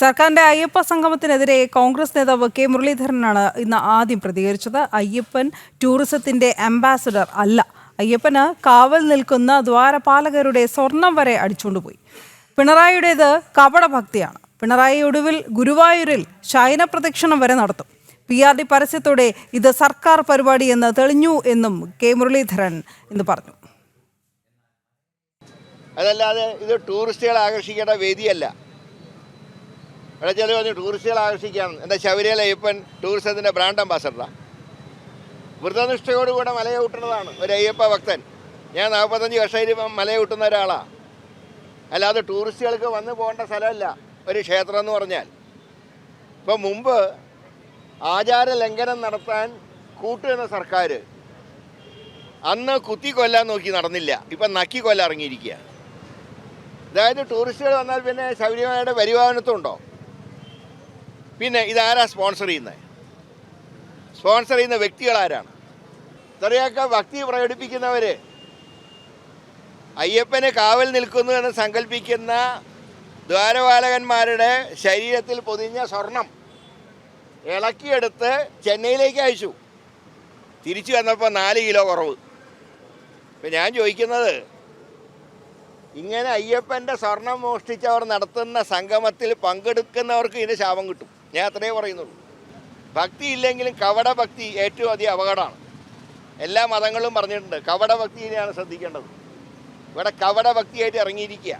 സർക്കാരിന്റെ അയ്യപ്പ സംഗമത്തിനെതിരെ കോൺഗ്രസ് നേതാവ് കെ മുരളീധരനാണ് ഇന്ന് ആദ്യം പ്രതികരിച്ചത്. അയ്യപ്പൻ ടൂറിസത്തിന്റെ അംബാസഡർ അല്ല. അയ്യപ്പന് കാവൽ നിൽക്കുന്ന ദ്വാരപാലകരുടെ സ്വർണം വരെ അടിച്ചുകൊണ്ടുപോയി. പിണറായിയുടേത് കപടഭക്തിയാണ്. പിണറായി ഒടുവിൽ ഗുരുവായൂരിൽ ശയന പ്രദക്ഷിണം വരെ നടത്തും. പി ആർ ഡി പരസ്യത്തോടെ ഇത് സർക്കാർ പരിപാടിയെന്ന് തെളിഞ്ഞു എന്നും കെ മുരളീധരൻ ഇന്ന് പറഞ്ഞു. അതല്ലാതെ ഇത് ടൂറിസ്റ്റുകളെ ആകർഷിക്കേണ്ട വേദിയല്ല. ഇവിടെ ചില പറഞ്ഞു ടൂറിസ്റ്റുകളെ ആകർഷിക്കാൻ എന്താ ശബരിമല അയ്യപ്പൻ ടൂറിസത്തിന്റെ ബ്രാൻഡ് അംബാസഡറാണ് വ്രതനിഷ്ഠയോടുകൂടെ മലയൂട്ടുന്നതാണ് ഒരു അയ്യപ്പ ഭക്തൻ. ഞാൻ നാൽപ്പത്തഞ്ച് വർഷമായിട്ട് മലയെ മലയൂട്ടുന്ന ഒരാളാണ് അല്ലാതെ ടൂറിസ്റ്റുകൾക്ക് വന്നു പോകേണ്ട സ്ഥലമല്ല ഒരു ക്ഷേത്രം എന്ന് പറഞ്ഞാൽ. ഇപ്പം മുമ്പ് ആചാര ലംഘനം നടത്താൻ കൂട്ടുവന്ന സർക്കാർ അന്ന് കുത്തി കൊല്ലാൻ നോക്കി നടന്നില്ല. ഇപ്പം നക്കി കൊല്ലാൻ ഇറങ്ങിയിരിക്കുക അതായത് ടൂറിസ്റ്റുകൾ വന്നാൽ പിന്നെ ശബരിമലയുടെ പരിപാലനത്തുണ്ടോ പിന്നെ ഇതാരാ സ്പോൺസർ ചെയ്യുന്നത് സ്പോൺസർ ചെയ്യുന്ന വ്യക്തികൾ ആരാണ് ഇത്രയൊക്കെ ഭക്തി പ്രകടിപ്പിക്കുന്നവർ അയ്യപ്പനെ കാവൽ നിൽക്കുന്നു എന്ന് സങ്കല്പിക്കുന്ന ദ്വാരപാലകന്മാരുടെ ശരീരത്തിൽ പൊതിഞ്ഞ സ്വർണം ഇളക്കിയെടുത്ത് ചെന്നൈയിലേക്ക് അയച്ചു. തിരിച്ചു വന്നപ്പോൾ നാല് കിലോ കുറവ്. ഇപ്പം ഞാൻ ചോദിക്കുന്നത് ഇങ്ങനെ അയ്യപ്പന്റെ സ്വർണം മോഷ്ടിച്ചവർ നടത്തുന്ന സംഗമത്തിൽ പങ്കെടുക്കുന്നവർക്ക് ഇതിന് ശാപം കിട്ടും. ഞാൻ അത്രേ പറയുന്നുള്ളൂ. ഭക്തി ഇല്ലെങ്കിലും കവടഭക്തി ഏറ്റവും അധികം അപകടമാണ്. എല്ലാ മതങ്ങളും പറഞ്ഞിട്ടുണ്ട് കവടഭക്തിയിലാണ് ശ്രദ്ധിക്കേണ്ടത്. ഇവിടെ കവടഭക്തിയായിട്ട് ഇറങ്ങിയിരിക്കുക